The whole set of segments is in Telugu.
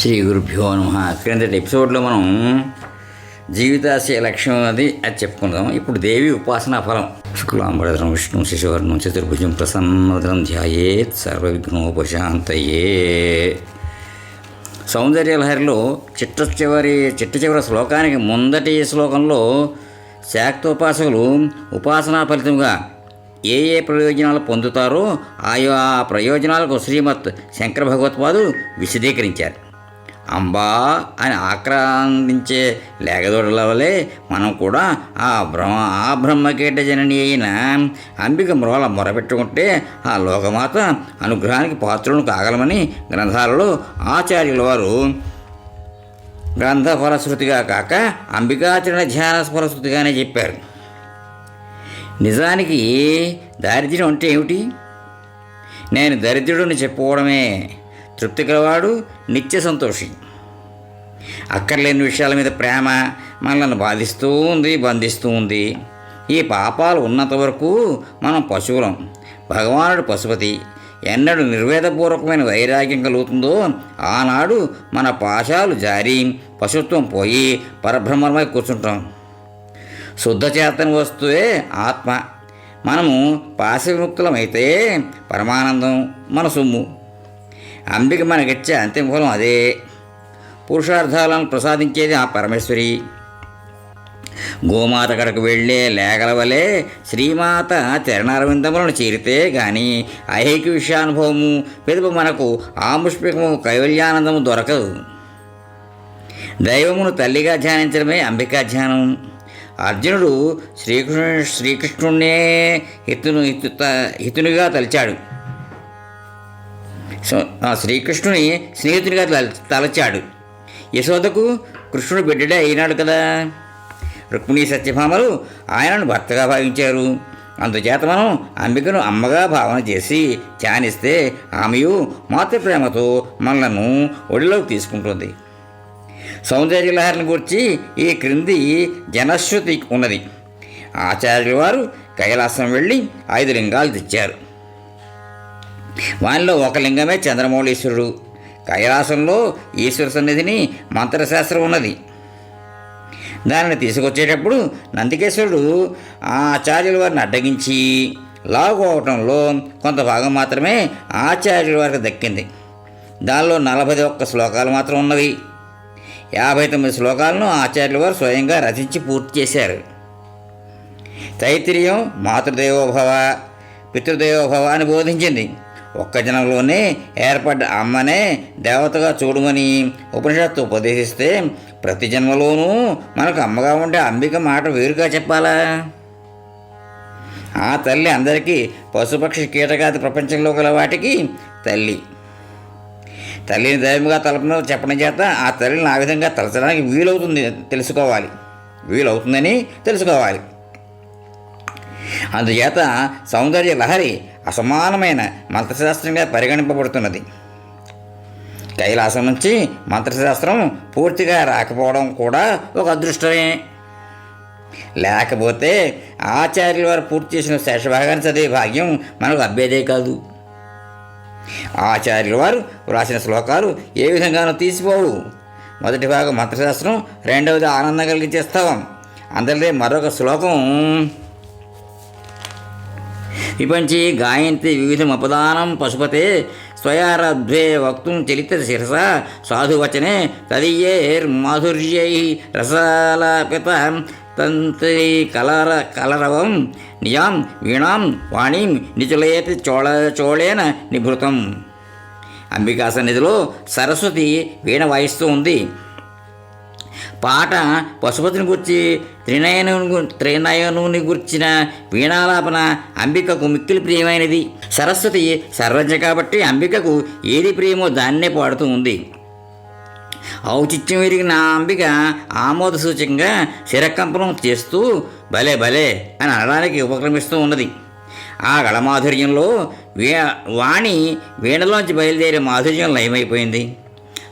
శ్రీ గురుభ్యో నమ. క్రిందటి ఎపిసోడ్లో మనం జీవితాశయ లక్ష్యం అది అది చెప్పుకుందాం. ఇప్పుడు దేవి ఉపాసనా ఫలం. శుక్లాంబరధరం విష్ణు శిశువర్ణం చతుర్భుజం ప్రసన్నదరం ధ్యాయేత్ సర్వవిఘ్నోపశాంతయే. సౌందర్యలహరిలో చిట్ట చివరి చిట్ట చివరి శ్లోకానికి ముందటి శ్లోకంలో శాక్తోపాసకులు ఉపాసనా ఫలితంగా ఏ ఏ ప్రయోజనాలు పొందుతారో ఆయా ప్రయోజనాలకు శ్రీమత్ శంకర భగవత్పాదు విశదీకరించారు. అంబా అని ఆక్రాంతించే లేగదొడలవలే మనం కూడా ఆ బ్రహ్మ ఆ బ్రహ్మకేట జనని అయిన అంబిక మ్రోల మొరపెట్టుకుంటే ఆ లోకమాత అనుగ్రహానికి పాత్రలను కాగలమని గ్రంథాలలో ఆచార్యుల వారు గ్రంథ ఫలశ్రుతిగా కాక అంబికాచరణ ధ్యాన ఫలశ్రుతిగానే చెప్పారు. నిజానికి దారిద్ర్యం అంటే ఏమిటి? నేను దరిద్రుడిని చెప్పుకోవడమే తృప్తి గలవాడు నిత్య సంతోషి. అక్కర్లేని విషయాల మీద ప్రేమ మనల్ని బాధిస్తూ ఉంది బంధిస్తూ ఉంది. ఈ పాపాలు ఉన్నంత వరకు మనం పశువులం. భగవానుడు పశుపతి. ఎన్నడు నిర్వేదపూర్వకమైన వైరాగ్యం కలుగుతుందో ఆనాడు మన పాశాలు జారి పశుత్వం పోయి పరబ్రహ్మమై కూర్చుంటాం. శుద్ధ చేతన వస్తువే ఆత్మ. మనము పాశవిముక్తులమైతే పరమానందం మన సొమ్ము. అంబిక మనకిచ్చే అంతిమ ఫలం అదే. పురుషార్థాలను ప్రసాదించేది ఆ పరమేశ్వరి. గోమాత కడకు వెళ్ళే లేగల వలె శ్రీమాత చరణారవిందములను చేరితే గాని ఐహిక విషయానుభవము పెదుపు మనకు ఆముష్మికము కైవల్యానందము దొరకదు. దైవమును తల్లిగా ధ్యానించడమే అంబికా ధ్యానం. అర్జునుడు శ్రీకృష్ణు శ్రీకృష్ణుణ్ణే హితును హితు హితునిగా తలిచాడు. శ్రీకృష్ణుని స్నేహితునిగా తల- తలచాడు. యశోదకు కృష్ణుడు బిడ్డడే అయినాడు కదా. రుక్మిణీ సత్యభామలు ఆయనను భర్తగా భావించారు. అందుచేత మనం అంబికను అమ్మగా భావన చేసి ధ్యానిస్తే ఆమెయు మాతృప్రేమతో మనలను ఒడిలోకి తీసుకుంటుంది. సౌందర్యలహరిని గురించి ఈ క్రింది జనశ్రుతి ఉన్నది. ఆచార్యుల వారు కైలాసం వెళ్ళి ఐదు లింగాలు తెచ్చారు. వానిలో ఒక లింగమే చంద్రమౌళీశ్వరుడు. కైలాసంలో ఈశ్వర సన్నిధిని మంత్రశాస్త్రం ఉన్నది. దానిని తీసుకొచ్చేటప్పుడు నందికేశ్వరుడు ఆ ఆచార్యుల వారిని అడ్డగించి లాగోవటంలో కొంత భాగం మాత్రమే ఆచార్యుల వారికి దక్కింది. దానిలో నలభై ఒక్క శ్లోకాలు మాత్రం ఉన్నవి. యాభై తొమ్మిది శ్లోకాలను ఆచార్యుల వారు స్వయంగా రచించి పూర్తి చేశారు. తైత్తిరీయం మాతృదేవోభవ పితృదేవోభవ అని బోధించింది. ఒక్క జనంలోనే ఏర్పడ్డ అమ్మనే దేవతగా చూడమని ఉపనిషత్తు ఉపదేశిస్తే ప్రతి జన్మలోనూ మనకు అమ్మగా ఉండే అంబిక మాట వేరుగా చెప్పాలా? ఆ తల్లి అందరికీ పశుపక్షి కీటకాది ప్రపంచంలో గల వాటికి తల్లి. తల్లిని దైవంగా తలపన చెప్పడం చేత ఆ తల్లిని ఆ విధంగా తలచడానికి వీలవుతుంది తెలుసుకోవాలి. వీలవుతుందని తెలుసుకోవాలి. అందుచేత సౌందర్య లహరి అసమానమైన మంత్రశాస్త్రంగా పరిగణింపబడుతున్నది. కైలాసం నుంచి మంత్రశాస్త్రం పూర్తిగా రాకపోవడం కూడా ఒక అదృష్టమే. లేకపోతే ఆచార్యుల వారు పూర్తి చేసిన శేషభాగాన్ని చదివే భాగ్యం మనకు అబ్బేదే కాదు. ఆచార్యుల వారు వ్రాసిన శ్లోకాలు ఏ విధంగానూ తీసిపోవు. మొదటి భాగం మంత్రశాస్త్రం రెండవది ఆనందం కలిగించే స్తవం అందరిదే మరొక శ్లోకం విపంచి గాయంతి వివిధమపదానం పశుపతే స్వయారధ్వే వక్తుం చలిత శిరస సాధువచనే తదీయేర్మాధుర్యై రసాలాపిత తంత్రి కలర కలరవం నియాం వీణాం వాణీం నిచులయతి చోళ చోళేన నిభృతం. అంబికా సన్నిధిలో సరస్వతి వీణ వాయిస్తూ ఉంది. పాట పశుపతిని గురించి త్రినయను త్రినయనుని గుర్చిన వీణాలాపన అంబికకు మిక్కిలి ప్రియమైనది. సరస్వతి సర్వజ్ఞ కాబట్టి అంబికకు ఏది ప్రియమో దాన్నే పాడుతూ ఉంది. ఔచిత్యం ఎరిగిన అంబిక ఆమోద సూచకంగా శిరకంపనం చేస్తూ భలే భలే అని అనడానికి ఉపక్రమిస్తూ ఉన్నది. ఆ గళమాధుర్యంలో వీ వాణి వీణలోంచి బయలుదేరే మాధుర్యం లయమైపోయింది.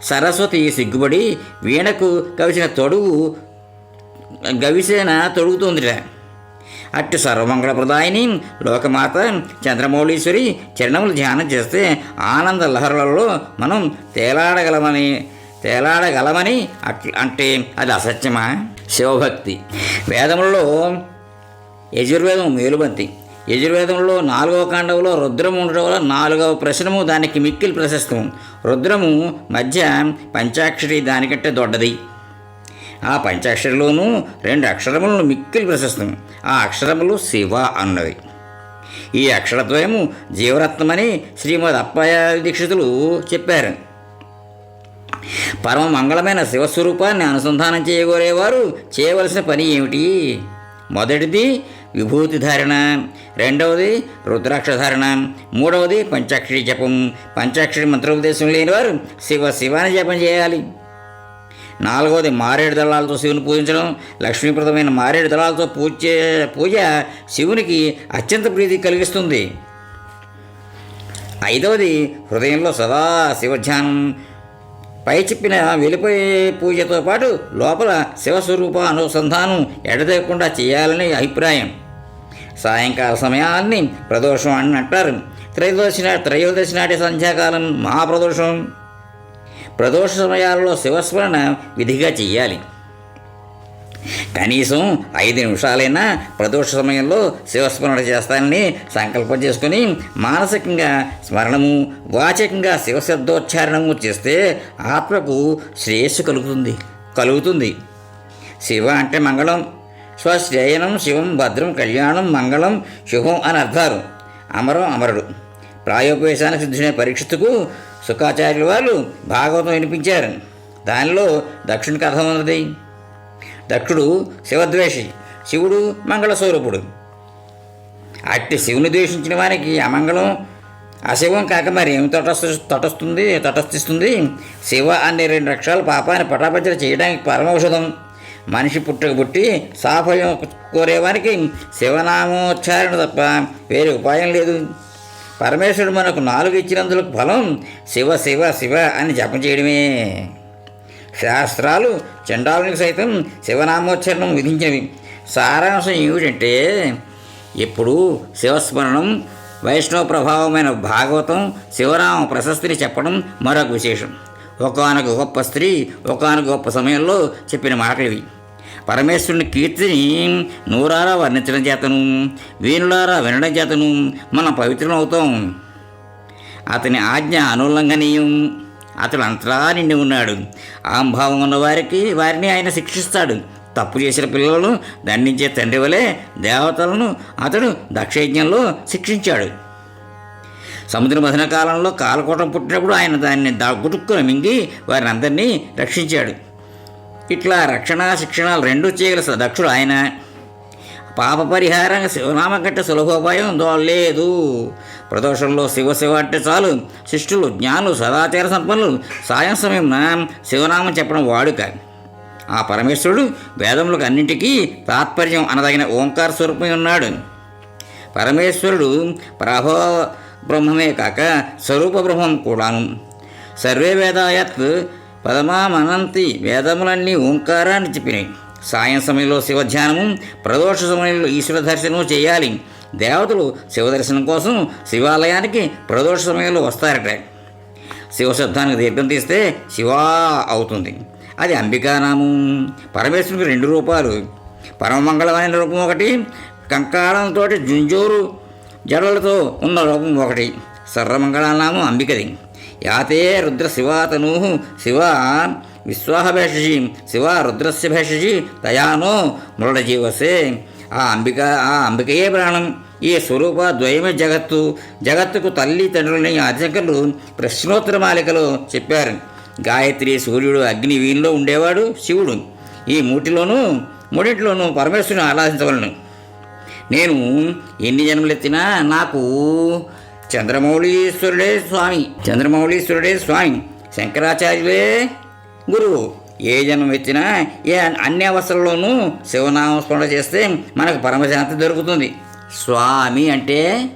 సరస్వతి సిగ్గుపడి వీణకు కవిసిన తొడుగు గవిసేన తొడుగుతుందిట. అట్టి సర్వమంగళప్రదాయిని లోకమాత చంద్రమౌళీశ్వరి చరణములు ధ్యానం చేస్తే ఆనంద లహరులలో మనం తేలాడగలమని తేలాడగలమని అట్ల అంటే అది అసత్యమా? శివభక్తి. వేదములలో యజుర్వేదం మేలుబంతి. యజుర్వేదంలో నాలుగవ కాండంలో రుద్రము ఉండడం వల్ల నాలుగవ ప్రశ్నము దానికి మిక్కిలి ప్రశస్తం రుద్రము మధ్య పంచాక్షరి దానికంటే దొడ్డది. ఆ పంచాక్షరిలోనూ రెండు అక్షరములను మిక్కిలి ప్రశస్తం ఆ అక్షరములు శివ అన్నవి. ఈ అక్షరద్వయము జీవరత్నమని శ్రీమద్ అప్పయ్య దీక్షితులు చెప్పారు. పరమ మంగళమైన శివస్వరూపాన్ని అనుసంధానం చేయగోరేవారు చేయవలసిన పని ఏమిటి? మొదటిది విభూతి ధారణ రెండవది రుద్రాక్ష ధారణ మూడవది పంచాక్షరి జపం. పంచాక్షరి మంత్రోపదేశం లేని వారు శివ శివాని జపం చేయాలి. నాలుగవది మారేడు దళాలతో శివుని పూజించడం. లక్ష్మీప్రదమైన మారేడు దళాలతో పూజ పూజ శివునికి అత్యంత ప్రీతి కలిగిస్తుంది. ఐదవది హృదయంలో సదా శివధ్యానం. పై చెప్పిన వెలుపై పూజతో పాటు లోపల శివస్వరూప అనుసంధానం ఎడతెగకుండా చేయాలని అభిప్రాయం. సాయంకాల సమయాన్ని ప్రదోషం అని అంటారు. త్రయోదశి నాటి త్రయోదశి నాటి సంధ్యాకాలం మహాప్రదోషం. ప్రదోష సమయాలలో శివస్మరణ విధిగా చెయ్యాలి కనీసం ఐదు నిమిషాలైనా ప్రదోష సమయంలో శివస్మరణ చేస్తానని సంకల్పం చేసుకుని మానసికంగా స్మరణము వాచకంగా శివశబ్దోచ్చారణము చేస్తే ఆత్మకు శ్రేయస్సు కలుగుతుంది కలుగుతుంది. శివ అంటే మంగళం స్వశ్రేయనం శివం భద్రం కళ్యాణం మంగళం శుభం అని అర్థాలు. అమరం అమరుడు. ప్రాయోపవేశానికి సిద్ధుడైన పరీక్షకు సుఖాచార్యుల వాళ్ళు భాగవతం వినిపించారు. దానిలో దక్షిణ కథ ఉన్నది. దక్షుడు శివద్వేషి. శివుడు మంగళస్వరూపుడు. అట్టి శివుని ద్వేషించిన వారికి అమంగళం అశివం కాక మరి ఏమి తటస్థ తటస్తుంది తటస్థిస్తుంది? శివ అనే రెండు అక్షరాలు పాపాన్ని పటాపంచలు చేయడానికి పరమౌషధం. మనిషి పుట్టక పుట్టి సాఫల్యం కోరేవారికి శివనామోచ్చారణ తప్ప వేరే ఉపాయం లేదు. పరమేశ్వరుడు మనకు నాలుగు ఇచ్చినందులకు ఫలం శివ శివ శివ అని జపం చేయడమే. శాస్త్రాలు చండాలునికి సైతం శివనామోచ్చరణం విధించినవి. సారాంశం ఏమిటంటే ఎప్పుడు శివస్మరణం వైష్ణవ ప్రభావమైన భాగవతం శివరామ ప్రశస్తిని చెప్పడం మరొక విశేషం. ఒకనొక గొప్ప స్త్రీ ఒకనొక గొప్ప సమయంలో చెప్పిన మాటలు ఇవి పరమేశ్వరుని కీర్తిని నూరారా వర్ణించడం చేతను వీణులారా వినడం చేతను మనం పవిత్రం అవుతాం అతని ఆజ్ఞ అనుల్లంఘనీయం. అతడు అంతలా నిండి ఉన్నాడు ఆంభావం ఉన్న వారికి వారిని ఆయన శిక్షిస్తాడు. తప్పు చేసిన పిల్లలను దండించే తండ్రి వలె దేవతలను అతడు దక్షయజ్ఞంలో శిక్షించాడు. సముద్ర మథన కాలంలో కాలకోటం పుట్టినప్పుడు ఆయన దాన్ని గుటుక్కున మింగి వారిని అందరినీ రక్షించాడు. ఇట్లా రక్షణ శిక్షణ రెండూ చేయగల దక్షుడు ఆయన. పాప పరిహారంగా శివనామ కంటే సులభోపాయం లేదు. ప్రదోషంలో శివ శివ అంటే చాలు. శిష్యులు జ్ఞానులు సదాచార సంపన్నులు సాయం సమయం శివనామం చెప్పడం వాడుక. ఆ పరమేశ్వరుడు వేదములకు అన్నింటికీ తాత్పర్యం అనదగిన ఓంకార స్వరూపమై ఉన్నాడు. పరమేశ్వరుడు ప్రభో బ్రహ్మమే కాక స్వరూప బ్రహ్మం కూడాను. సర్వే వేదాయత్ పదమామనంతి వేదములన్నీ ఓంకారాన్ని చెప్పినాయి సాయం సమయంలో శివధ్యానము ప్రదోష సమయంలో ఈశ్వర దర్శనము చేయాలి. దేవతలు శివదర్శనం కోసం శివాలయానికి ప్రదోష సమయంలో వస్తారట. శివశబ్దానికి దీర్ఘం తీస్తే శివా అవుతుంది. అది అంబికానామం. పరమేశ్వరునికి రెండు రూపాలు. పరమమంగళమైన రూపం ఒకటి కంకాళంతో జుంజోరు జడలతో ఉన్న రూపం ఒకటి. సర్వమంగళనామం అంబికది. యాతే రుద్ర శివాతను శివ విశ్వాహభేషజి శివ రుద్రస్య భేషజి తయానో మృడజీవసే. ఆ అంబిక ఆ అంబికయే ప్రాణం. ఈ స్వరూప ద్వయమే జగత్తు. జగత్తుకు తల్లి తండ్రులని ఆదిశంకరులు ప్రశ్నోత్తర మాలికలో చెప్పారు. గాయత్రి సూర్యుడు అగ్ని వీనిలో ఉండేవాడు శివుడు. ఈ మూటిలోనూ మూడింటిలోనూ పరమేశ్వరుని ఆరాధించవలను. నేను ఎన్ని జన్మలెత్తినా నాకు చంద్రమౌళీశ్వరుడే స్వామి. చంద్రమౌళీశ్వరుడే స్వామి. శంకరాచార్యులే గురువు ఏ జన్మ ఎత్తినా ఏ అన్ని అవసరంలోనూ శివనామస్మరణ చేస్తే మనకు పరమశాంతి దొరుకుతుంది. స్వామి అంటే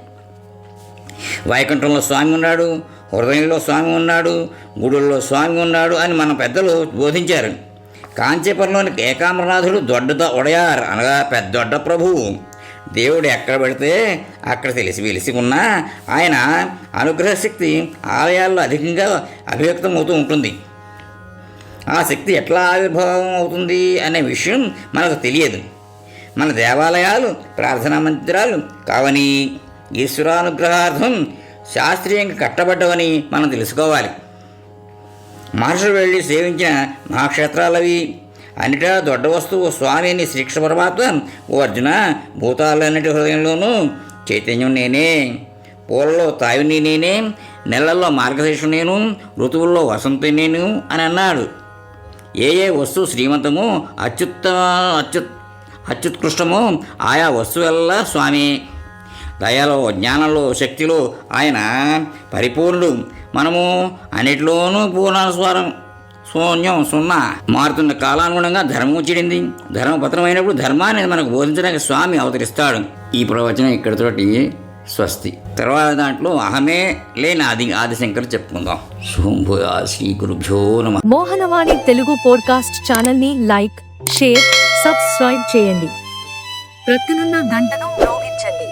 వైకుంఠంలో స్వామి ఉన్నాడు హృదయంలో స్వామి ఉన్నాడు గుడుల్లో స్వామి ఉన్నాడు అని మన పెద్దలు బోధించారు. కాంచీపురంలోని ఏకామరనాథుడు దొడ్డ ఉడయార్ అనగా పెద్దొడ్డ ప్రభువు దేవుడు ఎక్కడ పెడితే అక్కడ తెలిసి వెలిసి ఉన్న ఆయన అనుగ్రహ శక్తి ఆలయాల్లో అధికంగా అభివ్యక్తం అవుతూ ఉంటుంది. ఆ శక్తి ఎట్లా ఆవిర్భావం అవుతుంది అనే విషయం మనకు తెలియదు. మన దేవాలయాలు ప్రార్థనా మందిరాలు కావని ఈశ్వరానుగ్రహార్థం శాస్త్రీయంగా కట్టబడ్డవని మనం తెలుసుకోవాలి. మహర్షులు వెళ్ళి సేవించిన మహాక్షేత్రాలవి అన్నిటా దొడ్డ వస్తువు స్వామి అని శ్రీకృష్ణ పరమాత్మ ఓ అర్జున భూతాలన్నిటి హృదయంలోనూ చైతన్యం నేనే పూలలో తావిని నేనే నెలల్లో మార్గశీర్షం నేను ఋతువుల్లో వసంత నేను అని అన్నాడు. ఏ ఏ వస్తువు శ్రీమంతమో అత్యుత్త అత్యుత్ అత్యుత్కృష్టమో ఆయా వస్తువుల్లా స్వామి. దయలో జ్ఞానంలో శక్తిలో ఆయన పరిపూర్ణుడు. మనము అన్నిటిలోనూ పూర్ణస్వరం శూన్యం సున్నా. మారుతున్న కాలానుగుణంగా ధర్మం చెడింది. ధర్మపత్రమైనప్పుడు ధర్మాన్ని మనకు బోధించడానికి స్వామి అవతరిస్తాడు. ఈ ప్రవచనం ఇక్కడితోటి స్వస్తి. తర్వాత దాంట్లో అహమే లేని ఆది ఆదిశంకర్ చెప్పుకుందాం. శుభోయా శ్రీ గురుభ్యో నమ. మోహనవాణి తెలుగు పోడ్కాస్ట్ ఛానల్ని లైక్ షేర్ సబ్స్క్రైబ్ చేయండి. ప్రక్కనున్న గంటను మ్రోగించండి